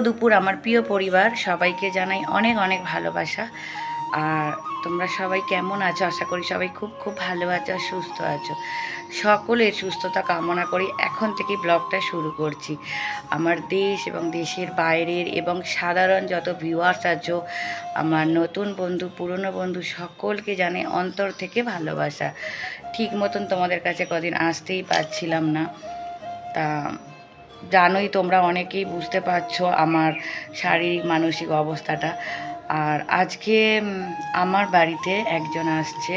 দুপুর, আমার প্রিয় পরিবার। সবাইকে জানাই অনেক অনেক ভালোবাসা। আর তোমরা সবাই কেমন আছো? আশা করি সবাই খুব খুব ভালো আছো আর সুস্থ আছো। সকলের সুস্থতা কামনা করি এখন থেকে ব্লগটা শুরু করছি। আমার দেশ এবং দেশের বাইরের এবং সাধারণ যত ভিউয়ার্স আছো, আমার নতুন বন্ধু, পুরনো বন্ধু সকলকে জানে অন্তর থেকে ভালোবাসা। ঠিক মতন তোমাদের কাছে কদিন আসতেই পারছিলাম না। তা জানোই তোমরা অনেকেই বুঝতে পারছ আমার শারীরিক, মানসিক অবস্থাটা। আর আজকে আমার বাড়িতে একজন আসছে,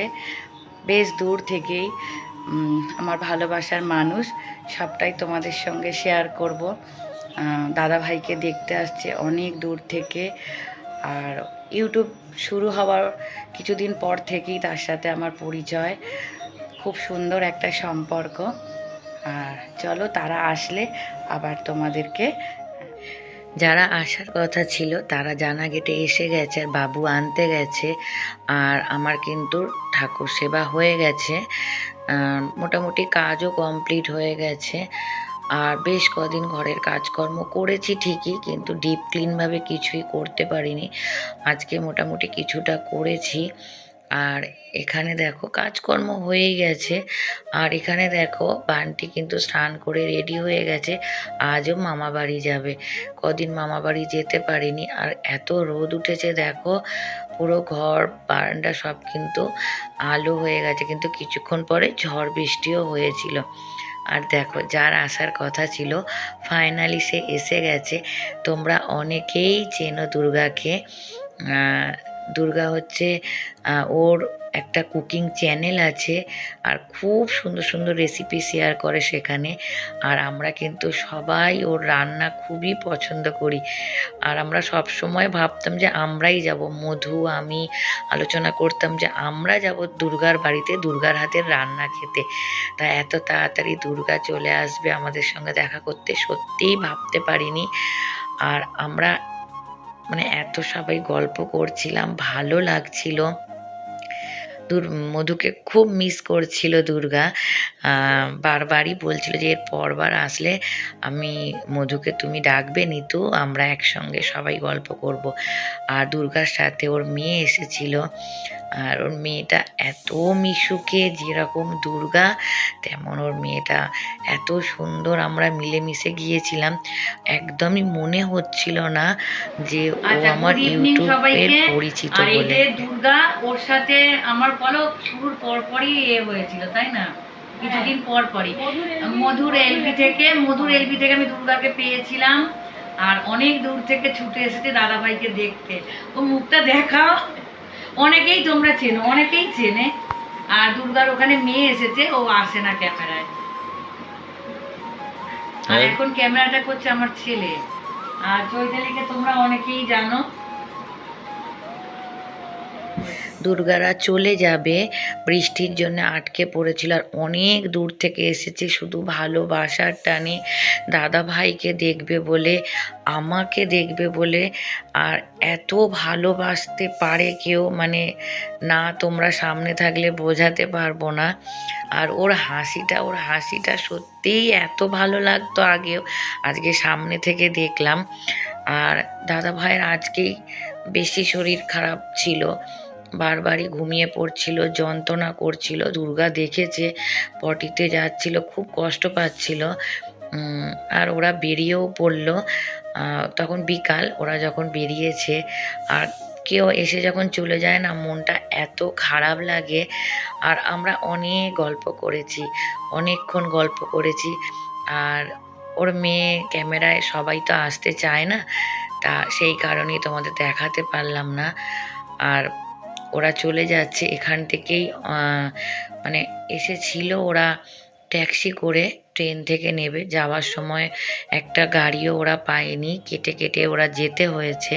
বেশ দূর থেকেই আমার ভালোবাসার মানুষ। সবটাই তোমাদের সঙ্গে শেয়ার করব। দাদা ভাইকে দেখতে আসছে অনেক দূর থেকে। আর ইউটিউব শুরু হওয়ার কিছুদিন পর থেকেই তার সাথে আমার পরিচয়। খুব সুন্দর একটা সম্পর্ক। চলো তারা আসলে আবার তোমাদেরকে, যারা আসার কথা ছিল তারা জানা গেটে এসে গেছে আর বাবু আনতে গেছে, আর আমার কিন্তু ঠাকুর সেবা হয়ে গেছে। মোটামুটি কাজও কমপ্লিট হয়ে গেছে। আর বেশ কদিন ঘরের কাজকর্ম করেছি ঠিকই, কিন্তু ডিপ ক্লিনভাবে কিছুই করতে পারিনি। আজকে মোটামুটি কিছুটা করেছি। আর এখানে দেখো কাজকর্ম হয়েই গেছে। আর এখানে দেখো বানটি কিন্তু স্নান করে রেডি হয়ে গেছে। আজও মামা বাড়ি যাবে। কদিন মামা বাড়ি যেতে পারিনি। আর এত রোদ উঠেছে দেখো, পুরো ঘর, বারান্দা সব কিন্তু আলো হয়ে গেছে। কিন্তু কিছুক্ষণ পরে ঝড় বৃষ্টিও হয়েছিল। আর দেখো, যার আসার কথা ছিল ফাইনালি সে এসে গেছে। তোমরা অনেকেই চেনো দুর্গাকে। দুর্গা হচ্ছে ওর একটা কুকিং চ্যানেল আছে আর খুব সুন্দর সুন্দর রেসিপি শেয়ার করে সেখানে। আর আমরা কিন্তু সবাই ওর রান্না খুবই পছন্দ করি। আর আমরা সব সময় ভাবতাম যে আমরাই যাব। মধু, আমি আলোচনা করতাম যে আমরা যাব দুর্গার বাড়িতে, দুর্গার হাতের রান্না খেতে। তা এত তাড়াতাড়ি দুর্গা চলে আসবে আমাদের সঙ্গে দেখা করতে সত্যিই ভাবতে পারিনি। আর আমরা মানে এত সবাই গল্প করছিলাম ভালো লাগছিল। মধুকে খুব মিস করছিল দুর্গা। বারবারই বলছিল যে এর পরবার আসলে আমি মধুকে তুমি ডাকবে নিতু আমরা একসঙ্গে সবাই গল্প করব। আর দুর্গার সাথে ওর মেয়ে এসেছিল। আর ওর মেয়েটা এত মিশুকে যেরকম দুর্গা তেমন ওর মেয়েটা। এত সুন্দর আমরা মিলেমিশে গিয়েছিলাম। একদমই মনে হচ্ছিল না যে ও আচ্ছা, আমার ইউটিউবের পরিচিত বলে। দুর্গা ওর সাথে আমার বলো শুরুর পর পরই এ হয়েছিল তাই না? কিছুদিন পর পরই। মধুর এলবি থেকে মধুর এলবি থেকে আমি দুর্গাকে পেয়েছিলাম। আর অনেক দূর থেকে ছুটে এসেছে দাদাভাইকে দেখতে। ও মুখটা দেখাও। অনেকেই তোমরা চেনো অনেকেই চেনে। আর দুর্গার ওখানে মেয়ে এসেছে ও আসে না ক্যামেরায়। আর আর- এখন ক্যামেরাটা করছে আমার ছেলে। আর চৈতালিকে তোমরা অনেকেই জানো। দুর্গারা চলে যাবে। বৃষ্টির জন্য আটকে পড়েছিল আর অনেক দূর থেকে এসেছে শুধু ভালোবাসার টানে। দাদা ভাইকে দেখবে বলে, আমাকে দেখবে বলে আর এত ভালোবাসতে পারে কেউ মানে না তোমরা সামনে থাকলে বোঝাতে পারব না। আর ওর হাসিটা ওর হাসিটা সত্যিই এত ভালো লাগতো আগেও, আজকে সামনে থেকে দেখলাম। আর দাদা ভাইয়ের আজকেই বেশি শরীর খারাপ ছিল। বারবারই ঘুমিয়ে পড়ছিল, যন্ত্রণা করছিল। দুর্গা দেখেছে, পটিতে যাচ্ছিল, খুব কষ্ট পাচ্ছিল। আর ওরা বেরিয়েও পড়ল। তখন বিকাল, ওরা যখন বেরিয়েছে, আর কেউ এসে যখন চলে যায় না, মনটা এত খারাপ লাগে। আর আমরা অনেক গল্প করেছি, অনেকক্ষণ গল্প করেছি। আর ওর মেয়ে ক্যামেরায় সবাই তো আসতে চায় না, তা সেই কারণেই তোমাদের দেখাতে পারলাম না। আর ওরা চলে যাচ্ছে। এখান থেকেই মানে এসেছিল ওরা ট্যাক্সি করে ট্রেন থেকে নেবে। যাওয়ার সময় একটা গাড়িও ওরা পায়নি। কেটে কেটে ওরা যেতে হয়েছে।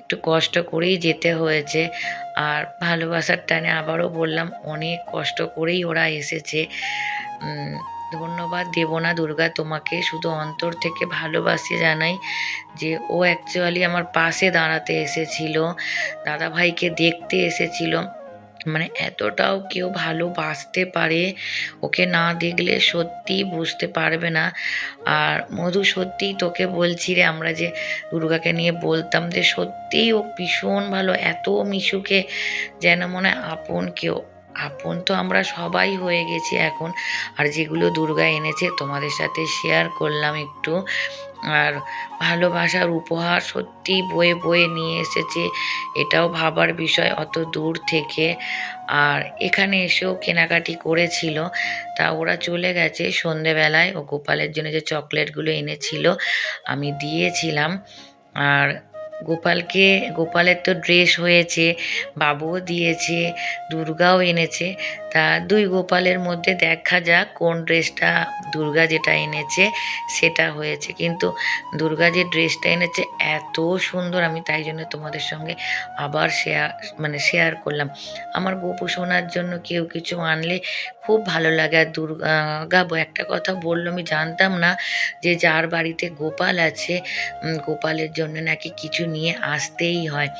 একটু কষ্ট করেই যেতে হয়েছে। আর ভালোবাসার টানে আবারও বললাম, অনেক কষ্ট করেই ওরা এসেছে। ধন্যবাদ, দেব না দুর্গা। তোমাকে শুধু অন্তর থেকে ভালোবাসি জানাই যে ও অ্যাকচুয়ালি আমার পাশে দাঁড়াতে এসেছিল দাদা ভাইকে দেখতে এসেছিল। মানে এতটাও কেউ ভালোবাসতে পারে, ওকে না দেখলে সত্যি বুঝতে পারবে না। আর মধু, সত্যিই তোকে বলছি রে, আমরা যে দুর্গাকে নিয়ে বলতাম যে সত্যিই ও ভীষণ ভালো, এত মিশুকে যেন মনে আপন কেউ। আপন তো আমরা সবাই হয়ে গেছি এখন। আর যেগুলো দুর্গা এনেছে তোমাদের সাথে শেয়ার করলাম একটু। আর ভালোবাসার উপহার সত্যি বয়ে বয়ে নিয়ে এসেছে, এটাও ভাবার বিষয় অত দূর থেকে। আর এখানে এসেও কেনাকাটি করেছিল, তা ওরা চলে গেছে সন্ধেবেলায়। ও গোপালের জন্য যে চকলেটগুলো এনেছিল, আমি দিয়েছিলাম। আর গোপালকে গোপালের তো ড্রেস হয়েছে বাবুও দিয়েছে দুর্গাও এনেছে। তা দুই গোপালের মধ্যে দেখা যাক কোন ড্রেসটা দুর্গা যেটা এনেছে সেটা হয়েছে। কিন্তু দুর্গা যে ড্রেসটা এনেছে এত সুন্দর, আমি তাই জন্য তোমাদের সঙ্গে আবার শেয়ার মানে শেয়ার করলাম। আমার গোপু শোনার জন্য কেউ কিছু আনলে খুব ভালো লাগে। আর দুর্গা একটা কথা বলল, আমি জানতাম না যে যার বাড়িতে গোপাল আছে গোপালের জন্য নাকি কিছু নিয়ে আসতেই হয়।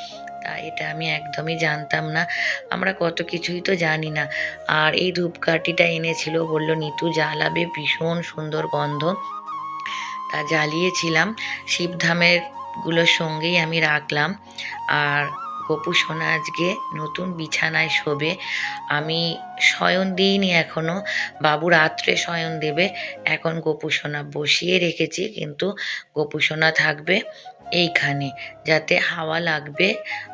তা এটা আমি একদমই জানতাম না। আমরা কত কিছুই তো জানি না। আর এই ধূপকাঠিটা এনেছিল, বলল, নিতু জ্বালাবে, ভীষণ সুন্দর গন্ধ। তা জ্বালিয়েছিলাম। শিবধামেরগুলোর সঙ্গেই আমি রাখলাম। আর গপু সোনা আজকে নতুন বিছানায় শোবে। আমি শয়ন দিইনি এখনও বাবু রাত্রে শয়ন দেবে। এখন গপু সোনা বসিয়ে রেখেছি, কিন্তু গপু সোনা থাকবে। এইখানে যাতে হাওয়া লাগবে।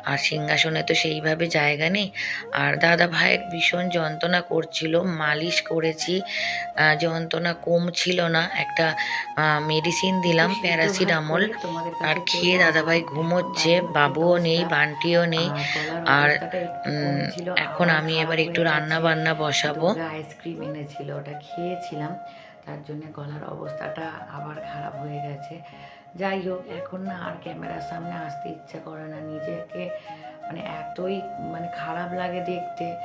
আর সিংহাসনে তো সেইভাবে জায়গা নেই। আর দাদা ভাইয়ের ভীষণ যন্ত্রণা করছিল মালিশ করেছি। যন্ত্রণা কমছিল না। একটা মেডিসিন দিলাম প্যারাসিটামল আর খেয়ে দাদাভাই ঘুমোচ্ছে বাবুও নেই বান্টিও নেই। আর এখন আমি এবার একটু রান্না বান্না বসাবো। আইসক্রিম এনেছিল ওটা খেয়েছিলাম। তার জন্য গলার অবস্থাটা আবার খারাপ হয়ে গেছে। যাই হোক এখন না আর ক্যামেরার সামনে আসতে ইচ্ছা করে না। নিজেকে মানে এতই মানে খারাপ লাগে দেখতে।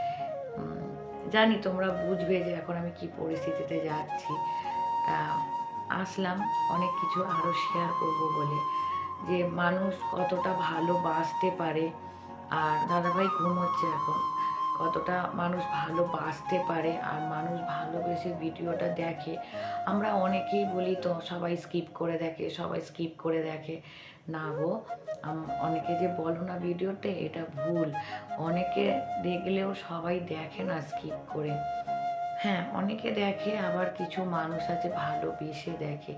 জানি তোমরা বুঝবে যে এখন আমি কি পরিস্থিতিতে যাচ্ছি। তা আসলাম, অনেক কিছু আরও শেয়ার করব বলে। যে মানুষ কতটা ভালো ভালোবাসতে পারে। আর দাদাভাই ঘুমোচ্ছে এখন। কতটা মানুষ ভালো ভালোবাসতে পারে আর মানুষ ভালোবেসে ভিডিওটা দেখে। আমরা অনেকেই বলি তো, সবাই স্কিপ করে দেখে, সবাই স্কিপ করে দেখে। না গো অনেকে যে বলো না ভিডিওতে, এটা ভুল। অনেকে দেখলেও সবাই দেখে না স্কিপ করে। হ্যাঁ অনেকে দেখে, আবার কিছু মানুষ আছে ভালোবেসে দেখে।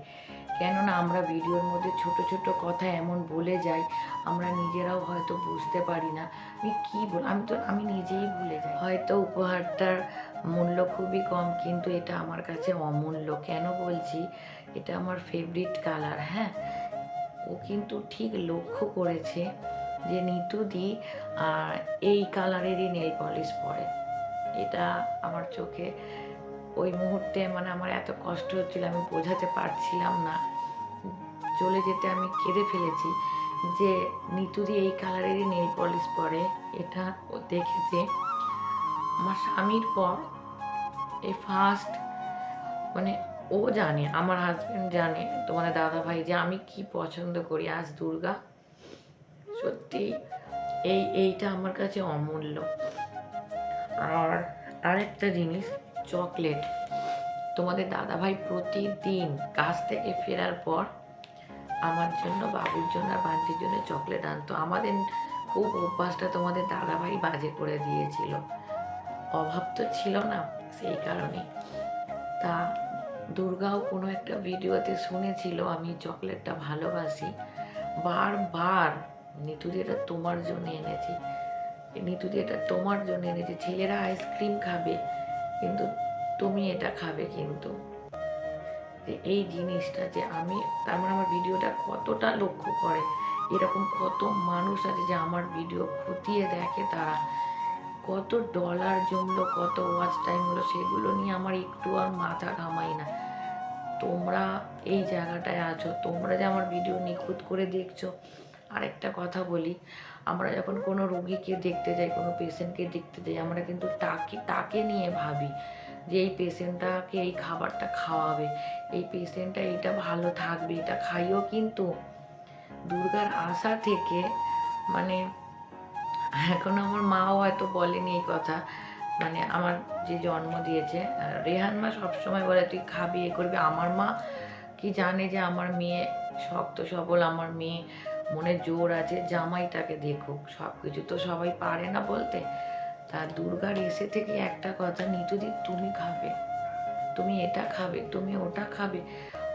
কেননা আমরা ভিডিওর মধ্যে ছোট ছোট কথা এমন বলে যাই, আমরা নিজেরাও হয়তো বুঝতে পারি না। আমি কী বল, আমি তো, আমি নিজেই ভুলে যাই। হয়তো উপহারটার মূল্য খুবই কম, কিন্তু এটা আমার কাছে অমূল্য। কেন বলছি? এটা আমার ফেভারিট কালার হ্যাঁ? ও কিন্তু ঠিক লক্ষ্য করেছে যে নিতুদি এই কালারেরই নেল পলিশ পরে। এটা আমার চোখে ওই মুহূর্তে মানে আমার এত কষ্ট হচ্ছিল, আমি বোঝাতে পারছিলাম না। চলে যেতে আমি কেঁদে ফেলেছি যে নিতুদি এই কালারেরই নেল পলিশ পরে। এটা ও দেখেছে। আমার স্বামীর পর এই ফার্স্ট মানে ও জানে, আমার হাজব্যান্ড জানে, তোমাদের দাদা ভাই যে আমি কি পছন্দ করি আজ দুর্গা। সত্যি এই, এইটা আমার কাছে অমূল্য। আর আরেকটা জিনিস চকলেট। তোমাদের দাদাভাই প্রতিদিন কাজ থেকে ফেরার পর আমার জন্য, বাবুর জন্য আর বান্টির জন্য চকলেট আনতো। আমাদের খুব অভ্যাসটা তোমাদের দাদাভাই বাজে করে দিয়েছিল। অভাব তো ছিল না সেই কারণে। তা দুর্গাও কোনো একটা ভিডিওতে শুনেছিল, আমি চকলেটটা ভালোবাসি। বারবার নিতুদি এটা তোমার জন্য এনেছি নিতুদি এটা তোমার জন্য এনেছি, ছেলেরা আইসক্রিম খাবে কিন্তু তুমি এটা খাবে কিন্তু। যে এই জিনিসটা যে আমি, তার মানে আমার ভিডিওটা কতটা লক্ষ্য করে, এরকম কত মানুষ আছে যে আমার ভিডিও খতিয়ে দেখে তারা। কত ডলার জমলো, কত ওয়াচ টাইম হলো, সেগুলো নিয়ে আমার একটু আর মাথা ঘামাই না। তোমরা এই জায়গাটায় আছো, তোমরা যে আমার ভিডিও নিখুঁত করে দেখছ। আরেকটা কথা বলি আমরা যখন কোনো রোগীকে দেখতে যাই, কোনো পেশেন্টকে দেখতে যাই, আমরা কিন্তু তাকে তাকে নিয়ে ভাবি যে এই পেশেন্টটাকে এই খাবারটা খাওয়াবে। এই পেশেন্টটা এইটা ভালো থাকবে, এটা খাইও কিন্তু। দুর্গার আশা থেকে মানে এখন আমার মাও হয়তো বলেনি এই কথা মানে আমার যে জন্ম দিয়েছে রেহান মা সবসময় বলে, তুই খাবি, এ করবি। আমার মা কি জানে যে আমার মেয়ে শক্ত সবল, আমার মেয়ে মনে জোর আছে, জামাইটাকে দেখুক সব কিছু তো সবাই পারে না বলতে। তা দুর্গার এসে থেকে একটা কথা, নিতুদি, তুমি খাবে। তুমি এটা খাবে, তুমি ওটা খাবে।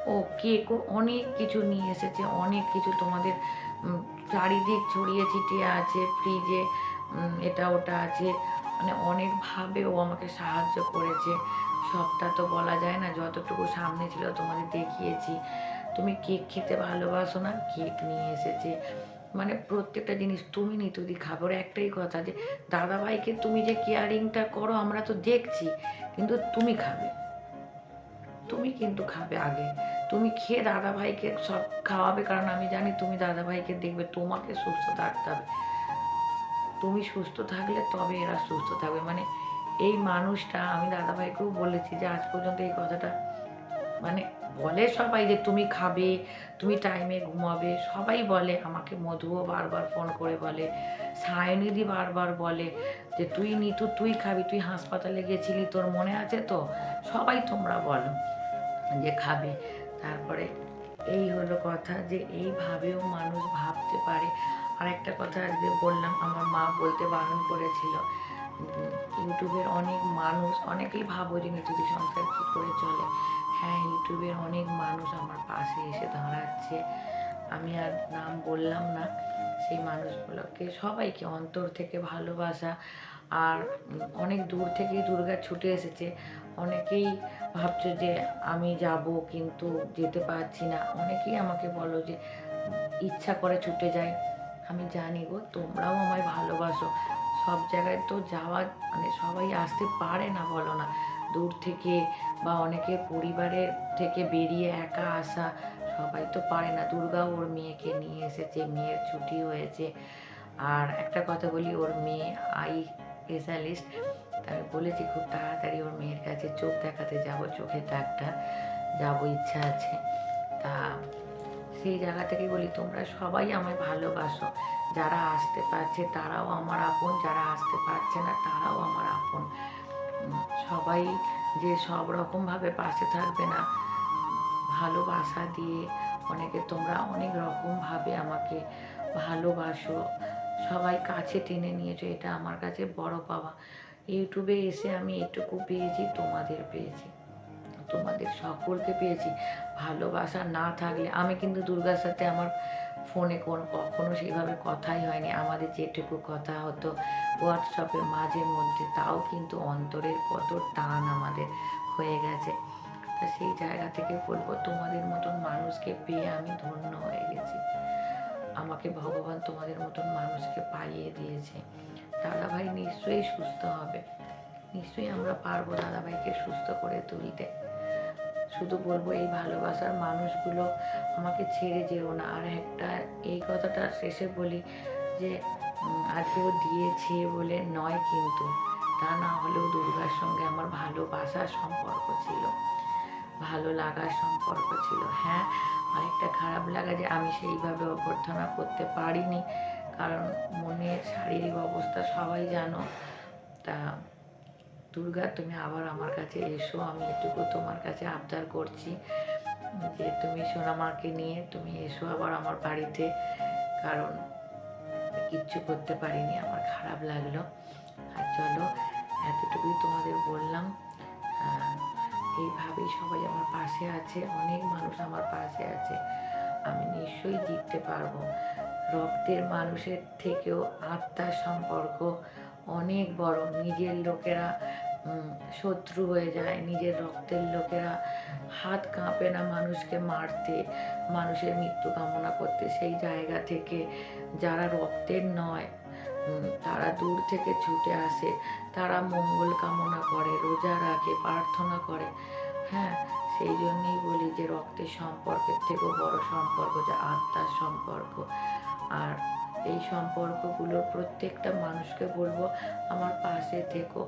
ও কেকও অনেক কিছু নিয়ে এসেছে, অনেক কিছু তোমাদের চারিদিক ছড়িয়ে ছিটিয়ে আছে, ফ্রিজে এটা ওটা আছে। মানে অনেকভাবে ও আমাকে সাহায্য করেছে। সবটা তো বলা যায় না, যতটুকু সামনে ছিল তোমাদের দেখিয়েছি। তুমি কেক খেতে ভালোবাসো না? কেক নিয়ে এসেছে। মানে প্রত্যেকটা জিনিস তুমি নিতুদি খাবে ওর একটাই কথা যে, দাদাভাইকে তুমি যে কেয়ারিংটা করো, আমরা তো দেখছি, কিন্তু তুমি খাবে। তুমি কিন্তু খাবে আগে। তুমি খেয়ে দাদাভাইকে সব খাওয়াবে, কারণ আমি জানি তুমি দাদাভাইকে দেখবে, তোমাকে সুস্থ থাকতে হবে। তুমি সুস্থ থাকলে তবে এরা সুস্থ থাকবে। মানে এই মানুষটা, আমি দাদাভাইকেও বলেছি যে, আজ পর্যন্ত এই কথাটা মানে বলে সবাই যে তুমি খাবে, তুমি টাইমে ঘুমাবে। সবাই বলে, আমাকে মধুও বারবার ফোন করে বলে সায়নিধি বারবার বলে যে, তুই নিতু, তুই খাবি, তুই হাসপাতালে গেছিলি, তোর মনে আছে তো? সবাই তোমরা বলো যে, খাবে। তারপরে এই হলো কথা যে, এইভাবেও মানুষ ভাবতে পারে। আর একটা কথা যে, বললাম, আমার মা বলতে বারণ করেছিল। ইউটিউবের অনেক মানুষ, অনেকেই ভাবো যে নিতুদি সংসার কী করে চলে? হ্যাঁ ইউটিউবের অনেক মানুষ আমার পাশে এসে দাঁড়াচ্ছে। আমি আর নাম বললাম না, সেই মানুষগুলোকে। সবাইকে অন্তর থেকে ভালোবাসা আর অনেক দূর থেকেই দুর্গা ছুটে এসেছে। অনেকেই ভাবছ যে আমি যাব কিন্তু যেতে পারছি না। অনেকেই আমাকে বলো যে ইচ্ছা করে ছুটে যাই আমি জানি গো, তোমরাও আমায় ভালোবাসো। সব জায়গায় তো যাওয়া মানে সবাই আসতে পারে না বলো না। দূর থেকে বা অনেকে পরিবারের থেকে বেরিয়ে একা আসা, সবাই তো পারে না। দুর্গা ওর মেয়েকে নিয়ে এসেছে, মেয়ের ছুটি হয়েছে। আর একটা কথা বলি, ওর মেয়ে আই স্পেশালিস্ট। আমি বলেছি, খুব তাড়াতাড়ি ওর মেয়ের কাছে চোখ দেখাতে যাব চোখের ডাক্তার যাব ইচ্ছা আছে। তা সেই জায়গা থেকে বলি, তোমরা সবাই আমায় ভালোবাসো। যারা আসতে পারছে, তারাও আমার আপন, যারা আসতে পারছে না, তারাও আমার আপন। সবাই যে সব রকমভাবে পাশে থাকবে না, ভালোবাসা দিয়ে অনেকে তোমরা অনেক রকমভাবে আমাকে ভালোবাসো। সবাই কাছে টেনে নিয়েছো, এটা আমার কাছে বড় পাওয়া। ইউটিউবে এসে আমি এটুকু পেয়েছি, তোমাদের পেয়েছি, তোমাদের সকলকে পেয়েছি। ভালোবাসা না থাকলে, আমি কিন্তু দুর্গার সাথে আমার ফোনে কোনো কখনো সেইভাবে কথাই হয়নি। আমাদের যেটুকু কথা হতো হোয়াটসঅ্যাপে মাঝে মধ্যে, তাও কিন্তু অন্তরের কত টান আমাদের হয়ে গেছে। তা সেই জায়গা থেকে বলব, তোমাদের মতন মানুষকে পেয়ে আমি ধন্য হয়ে গেছি। আমাকে ভগবান তোমাদের মতন মানুষকে পাইয়ে দিয়েছে। দাদাভাই নিশ্চয়ই সুস্থ হবে। নিশ্চয়ই আমরা পারব দাদাভাইকে সুস্থ করে তুলতে। শুধু বলব এই ভালোবাসার মানুষগুলো আমাকে ছেড়ে যেও না। আর একটা, এই কথাটা শেষে বলি যে আজকেও দিয়েছে বলে নয় কিন্তু, তা না হলেও দুর্গার সঙ্গে আমার ভালোবাসার সম্পর্ক ছিল। ভালো লাগার সম্পর্ক ছিল। হ্যাঁ আরেকটা খারাপ লাগা যে আমি সেইভাবে অভ্যর্থনা করতে পারিনি। কারণ মনের শারীরিক অবস্থা সবাই জানো। তা দুর্গা, তুমি আবার আমার কাছে এসো, আমি এটুকু তোমার কাছে আবদার করছি যে তুমি সোনামাকে নিয়ে তুমি এসো আবার আমার বাড়িতে। কারণ কিচ্ছু করতে পারিনি, আমার খারাপ লাগল। আর চলো, এতটুকুই তোমাদের বললাম। এইভাবেই সবাই আমার পাশে আছে, অনেক মানুষ আমার পাশে আছে। আমি নিশ্চয়ই জিততে পারব। রক্তের মানুষের থেকেও আত্মার সম্পর্ক অনেক বড়। নিজের লোকেরা শত্রু হয়ে যায়। নিজের রক্তের লোকেরা হাত কাঁপে না মানুষকে মারতে, মানুষের মৃত্যু কামনা করতে। সেই জায়গা থেকে যারা রক্তের নয় তারা দূর থেকে ছুটে আসে। তারা মঙ্গল কামনা করে, রোজা রাখে, প্রার্থনা করে। হ্যাঁ সেই জন্যই বলি যে রক্তের সম্পর্কের থেকেও বড় সম্পর্ক যা আত্মার সম্পর্ক। আর এই সম্পর্কগুলোর প্রত্যেকটা মানুষকে বলব, আমার পাশে থেকো,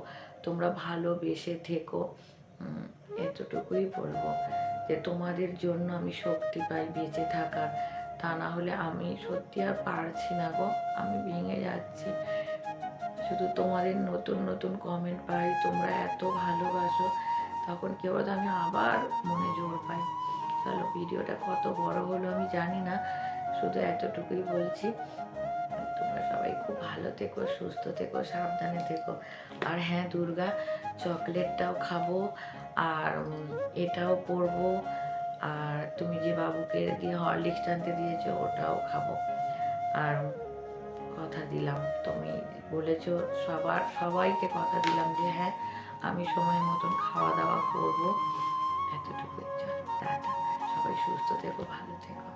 তোমরা ভালোবেসে থেকো। এতটুকুই বলব যে, তোমাদের জন্য আমি শক্তি পাই বেঁচে থাকার। তা না হলে আমি সত্যি আর পারছি না গো, আমি ভেঙে যাচ্ছি। শুধু তোমাদের নতুন নতুন কমেন্ট পাই, তোমরা এত ভালোবাসো, তখন কেউ আমি আবার মনে জোর পাই। চলো, ভিডিওটা কত বড় হলো আমি জানি না, শুধু এতটুকুই বলছি। সবাই খুব ভালো থেকো, সুস্থ থেকো, সাবধানে থেকো। আর হ্যাঁ দুর্গা, চকলেটটাও খাব, আর এটাও পরবো। আর তুমি যে বাবুকে দিয়ে হরলিক্স টানতে দিয়েছ, ওটাও খাব। আর কথা দিলাম, তুমি বলেছ সবার, সবাইকে কথা দিলাম যে হ্যাঁ আমি সময় মতন খাওয়া দাওয়া করব। এতটুকু টাটা। সবাই সুস্থ থেকো, ভালো থেকো।